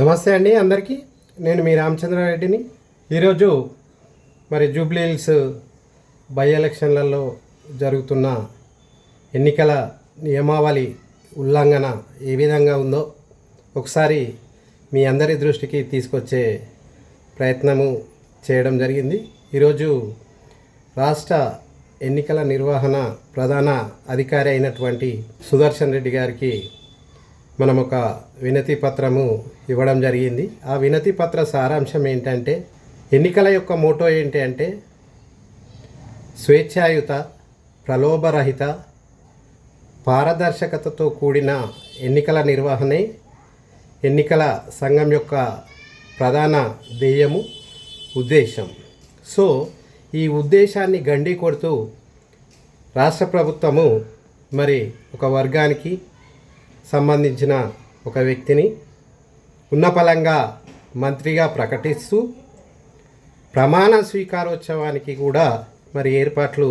నమస్తే అండి అందరికీ. నేను మీ రామచంద్రారెడ్డిని. ఈరోజు మరి జూబ్లీ హిల్స్ బై ఎలక్షన్లలో జరుగుతున్న ఎన్నికల నియమావళి ఉల్లంఘన ఏ విధంగా ఉందో ఒకసారి మీ అందరి దృష్టికి తీసుకొచ్చే ప్రయత్నము చేయడం జరిగింది. ఈరోజు రాష్ట్ర ఎన్నికల నిర్వహణ ప్రధాన అధికారి అయినటువంటి సుదర్శన్ రెడ్డి గారికి మనం ఒక వినతి పత్రము ఇవ్వడం జరిగింది. ఆ వినతి పత్ర సారాంశం ఏంటంటే ఎన్నికల యొక్క మోటో ఏంటి అంటే స్వేచ్ఛాయుత ప్రలోభరహిత పారదర్శకతతో కూడిన ఎన్నికల నిర్వహణే ఎన్నికల సంఘం యొక్క ప్రధాన ధ్యేయము ఉద్దేశం. సో ఈ ఉద్దేశాన్ని గండి కొడుతూ రాష్ట్ర ప్రభుత్వము మరి ఒక వర్గానికి సంబంధించిన ఒక వ్యక్తిని ఉన్నపలంగా మంత్రిగా ప్రకటిస్తూ ప్రమాణ స్వీకారోత్సవానికి కూడా మరి ఏర్పాట్లు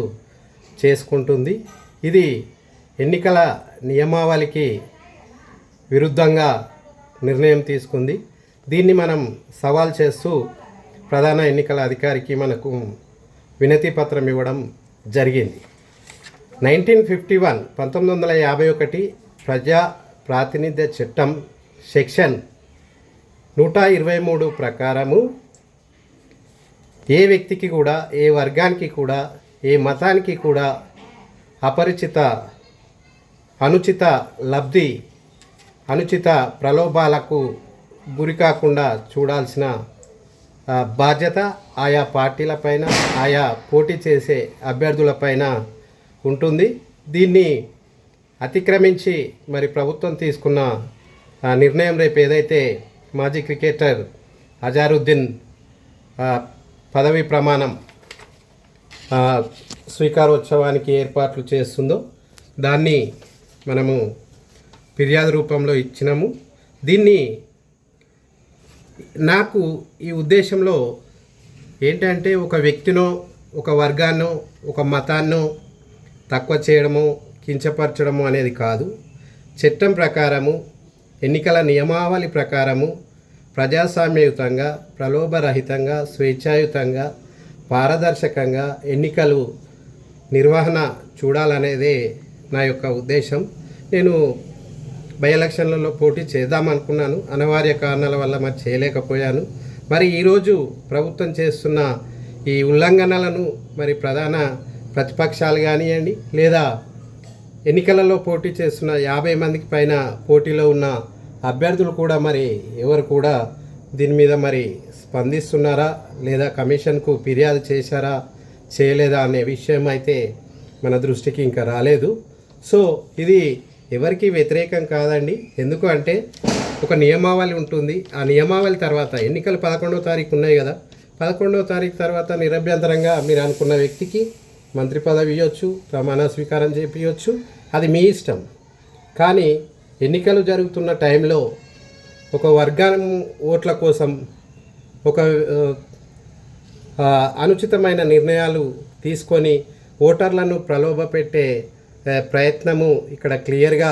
చేసుకుంటుంది. ఇది ఎన్నికల నియమావళికి విరుద్ధంగా నిర్ణయం తీసుకుంది. దీన్ని మనం సవాల్ చేస్తూ ప్రధాన ఎన్నికల అధికారికి మనకు వినతి పత్రం ఇవ్వడం జరిగింది. నైన్టీన్ ఫిఫ్టీ వన్ పంతొమ్మిది వందల యాభై ఒకటి ప్రజా ప్రాతినిధ్య చట్టం సెక్షన్ నూట ఇరవై మూడు ప్రకారము ఏ వ్యక్తికి కూడా ఏ వర్గానికి కూడా ఏ మతానికి కూడా అపరిచిత అనుచిత లబ్ధి అనుచిత ప్రలోభాలకు గురి కాకుండా చూడాల్సిన బాధ్యత ఆయా పార్టీలపైన ఆయా పోటీ చేసే అభ్యర్థులపైన ఉంటుంది. దీన్ని అతిక్రమించి మరి ప్రభుత్వం తీసుకున్న నిర్ణయం రేపు ఏదైతే మాజీ క్రికెటర్ అజారుద్దీన్ పదవీ పదవి ప్రమాణం స్వీకారోత్సవానికి ఏర్పాట్లు చేస్తుందో దాన్ని మనము ఫిర్యాదు రూపంలో ఇచ్చినాము. దీన్ని నాకు ఈ ఉద్దేశంలో ఏంటంటే ఒక వ్యక్తినో ఒక వర్గాన్నో ఒక మతాన్నో తక్కువ చేయడము కించపరచడము అనేది కాదు. చట్టం ప్రకారము ఎన్నికల నియమావళి ప్రకారము ప్రజాస్వామ్యయుతంగా ప్రలోభరహితంగా స్వేచ్ఛాయుతంగా పారదర్శకంగా ఎన్నికలు నిర్వహణ చూడాలనేదే నా యొక్క ఉద్దేశం. నేను బై ఎలక్షన్లలో పోటీ చేద్దామనుకున్నాను అనివార్య కారణాల వల్ల మరి చేయలేకపోయాను. మరి ఈరోజు ప్రభుత్వం చేస్తున్న ఈ ఉల్లంఘనలను మరి ప్రధాన ప్రతిపక్షాలు కానివ్వండి లేదా ఎన్నికలలో పోటీ చేస్తున్న యాభై మందికి పైన పోటీలో ఉన్న అభ్యర్థులు కూడా మరి ఎవరు కూడా దీని మీద మరి స్పందిస్తున్నారా? లేదా కమిషన్కు ఫిర్యాదు చేశారా? చేయలేదా అనే విషయం అయితే మన దృష్టికి ఇంకా రాలేదు. సో ఇది ఎవరికి వ్యతిరేకం కాదండి. ఎందుకు అంటే ఒక నియమావళి ఉంటుంది. ఆ నియమావళి తర్వాత ఎన్నికలు పదకొండవ తారీఖు ఉన్నాయి కదా. పదకొండవ తారీఖు తర్వాత నిరభ్యంతరంగా మీరు అనుకున్న వ్యక్తికి మంత్రి పదవి ఇవ్వచ్చు ప్రమాణ స్వీకారం చేపించవచ్చు అది మీ ఇష్టం. కానీ ఎన్నికలు జరుగుతున్న టైంలో ఒక వర్గం ఓట్ల కోసం ఒక అనుచితమైన నిర్ణయాలు తీసుకొని ఓటర్లను ప్రలోభపెట్టే ప్రయత్నము ఇక్కడ క్లియర్గా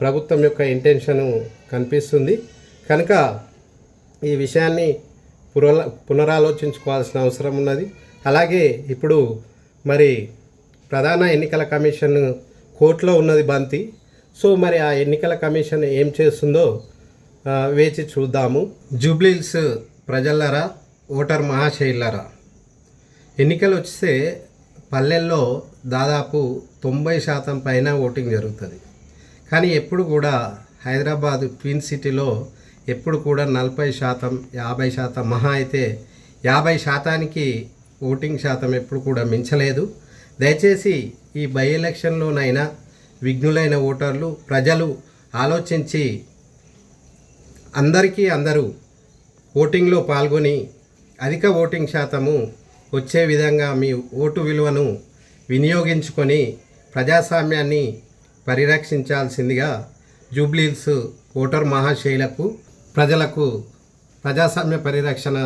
ప్రభుత్వం యొక్క ఇంటెన్షను కనిపిస్తుంది. కనుక ఈ విషయాన్ని పునరాలోచించుకోవాల్సిన అవసరం ఉన్నది. అలాగే ఇప్పుడు మరి ప్రధాన ఎన్నికల కమిషన్ కోర్టులో ఉన్నది బంతి. సో మరి ఆ ఎన్నికల కమిషన్ ఏం చేస్తుందో వేచి చూద్దాము. జూబ్లీల్స్ ప్రజలరా ఓటర్ మహాశైలరా ఎన్నికలు వస్తే పల్లెల్లో దాదాపు తొంభై శాతం పైన ఓటింగ్ జరుగుతుంది. కానీ ఎప్పుడు కూడా హైదరాబాద్ క్వీన్ సిటీలో ఎప్పుడు కూడా నలభై శాతం యాభై శాతం మహా అయితే యాభై శాతానికి ఓటింగ్ శాతం ఎప్పుడు కూడా మించలేదు. దయచేసి ఈ బై ఎలక్షన్లోనైనా విఘ్నులైన ఓటర్లు ప్రజలు ఆలోచించి అందరికీ అందరూ ఓటింగ్లో పాల్గొని అధిక ఓటింగ్ శాతము వచ్చే విధంగా మీ ఓటు విలువను వినియోగించుకొని ప్రజాస్వామ్యాన్ని పరిరక్షించాల్సిందిగా జూబ్లీల్స్ ఓటర్ మహాశైలకు ప్రజలకు ప్రజాస్వామ్య పరిరక్షణ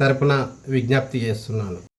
తరపున విజ్ఞప్తి చేస్తున్నాను.